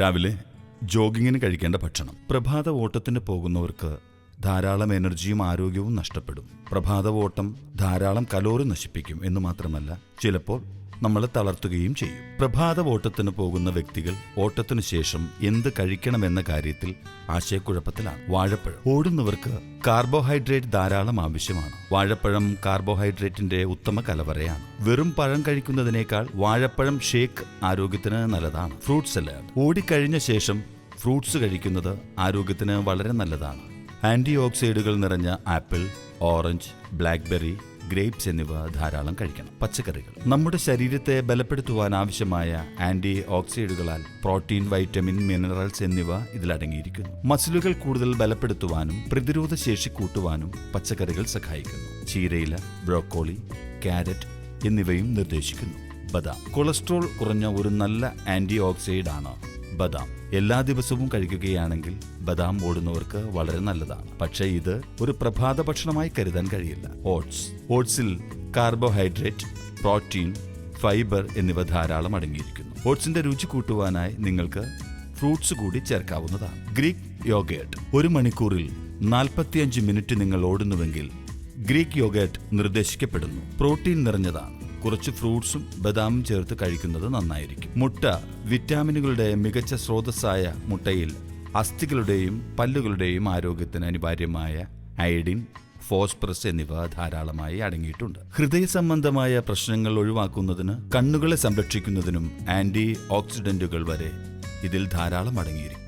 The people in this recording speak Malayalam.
രാവിലെ ജോഗിങ്ങിന് കഴിക്കേണ്ട ഭക്ഷണം. പ്രഭാത ഓട്ടത്തിന് പോകുന്നവർക്ക് ധാരാളം എനർജിയും ആരോഗ്യവും നഷ്ടപ്പെടും. പ്രഭാത ഓട്ടം ധാരാളം കലോറി നശിപ്പിക്കും എന്ന് മാത്രമല്ല ചിലപ്പോൾ നമ്മളെ തളർത്തുകയും ചെയ്യും. പ്രഭാത ഓട്ടത്തിന് പോകുന്ന വ്യക്തികൾ ഓട്ടത്തിനു ശേഷം എന്ത് കഴിക്കണമെന്ന കാര്യത്തിൽ ആശയക്കുഴപ്പത്തിലാണ്. വാഴപ്പഴം. ഓടുന്നവർക്ക് കാർബോഹൈഡ്രേറ്റ് ധാരാളം ആവശ്യമാണ്. വാഴപ്പഴം കാർബോഹൈഡ്രേറ്റിന്റെ ഉത്തമ കലവറയാണ്. വെറും പഴം കഴിക്കുന്നതിനേക്കാൾ വാഴപ്പഴം ഷേക്ക് ആരോഗ്യത്തിന് നല്ലതാണ്. Fruit salad. ഓടിക്കഴിഞ്ഞ ശേഷം ഫ്രൂട്ട്സ് കഴിക്കുന്നത് ആരോഗ്യത്തിന് വളരെ നല്ലതാണ്. ആന്റി ഓക്സൈഡുകൾ നിറഞ്ഞ ആപ്പിൾ ഓറഞ്ച് ബ്ലാക്ക്ബെറി ഗ്രേപ്സ് എന്നിവ ധാരാളം കഴിക്കണം. പച്ചക്കറികൾ. നമ്മുടെ ശരീരത്തെ ബലപ്പെടുത്തുവാൻ ആവശ്യമായ ആന്റി ഓക്സൈഡുകളാൽ പ്രോട്ടീൻ വൈറ്റമിൻ മിനറൽസ് എന്നിവ ഇതിലടങ്ങിയിരിക്കുന്നു മസിലുകൾ കൂടുതൽ ബലപ്പെടുത്തുവാനും പ്രതിരോധ ശേഷി കൂട്ടുവാനും പച്ചക്കറികൾ സഹായിക്കുന്നു. ചീരയില ബ്രോക്കോളി ക്യാരറ്റ് എന്നിവയും നിർദ്ദേശിക്കുന്നു. ബദാം. കൊളസ്ട്രോൾ കുറഞ്ഞ ഒരു നല്ല ആന്റി ഓക്സൈഡ് ആണ് ബദാം. എല്ലാ ദിവസവും കഴിക്കുകയാണെങ്കിൽ ബദാം ഓടുന്നവർക്ക് വളരെ നല്ലതാണ്. പക്ഷേ ഇത് ഒരു പ്രഭാത ഭക്ഷണമായി കരുതാൻ കഴിയില്ല. ഓട്സ്. ഓട്സിൽ കാർബോഹൈഡ്രേറ്റ് പ്രോട്ടീൻ ഫൈബർ എന്നിവ ധാരാളം അടങ്ങിയിരിക്കുന്നു. ഓട്സിന്റെ രുചി കൂട്ടുവാനായി നിങ്ങൾക്ക് ഫ്രൂട്ട്സ് കൂടി ചേർക്കാവുന്നതാണ്. ഗ്രീക്ക് യോഗേട്ട് ഒരു മണിക്കൂറിൽ നാൽപ്പത്തിയഞ്ച് മിനിറ്റ് നിങ്ങൾ ഓടുന്നുവെങ്കിൽ ഗ്രീക്ക് യോഗേട്ട് നിർദ്ദേശിക്കപ്പെടുന്നു. പ്രോട്ടീൻ നിറഞ്ഞതാണ്. കുറച്ച് ഫ്രൂട്ട്സും ബദാമും ചേർത്ത് കഴിക്കുന്നത് നന്നായിരിക്കും. മുട്ട വിറ്റാമിനുകളുടെ മികച്ച സ്രോതസ്സായ മുട്ടയിൽ അസ്ഥികളുടെയും പല്ലുകളുടെയും ആരോഗ്യത്തിന് അനിവാര്യമായ അയഡിൻ ഫോസ്ഫറസ് എന്നിവ ധാരാളമായി അടങ്ങിയിട്ടുണ്ട്. ഹൃദയ സംബന്ധമായ പ്രശ്നങ്ങൾ ഒഴിവാക്കുന്നതിന് കണ്ണുകളെ സംരക്ഷിക്കുന്നതിനും ആന്റി ഓക്സിഡന്റുകൾ വരെ ഇതിൽ ധാരാളം അടങ്ങിയിരിക്കും.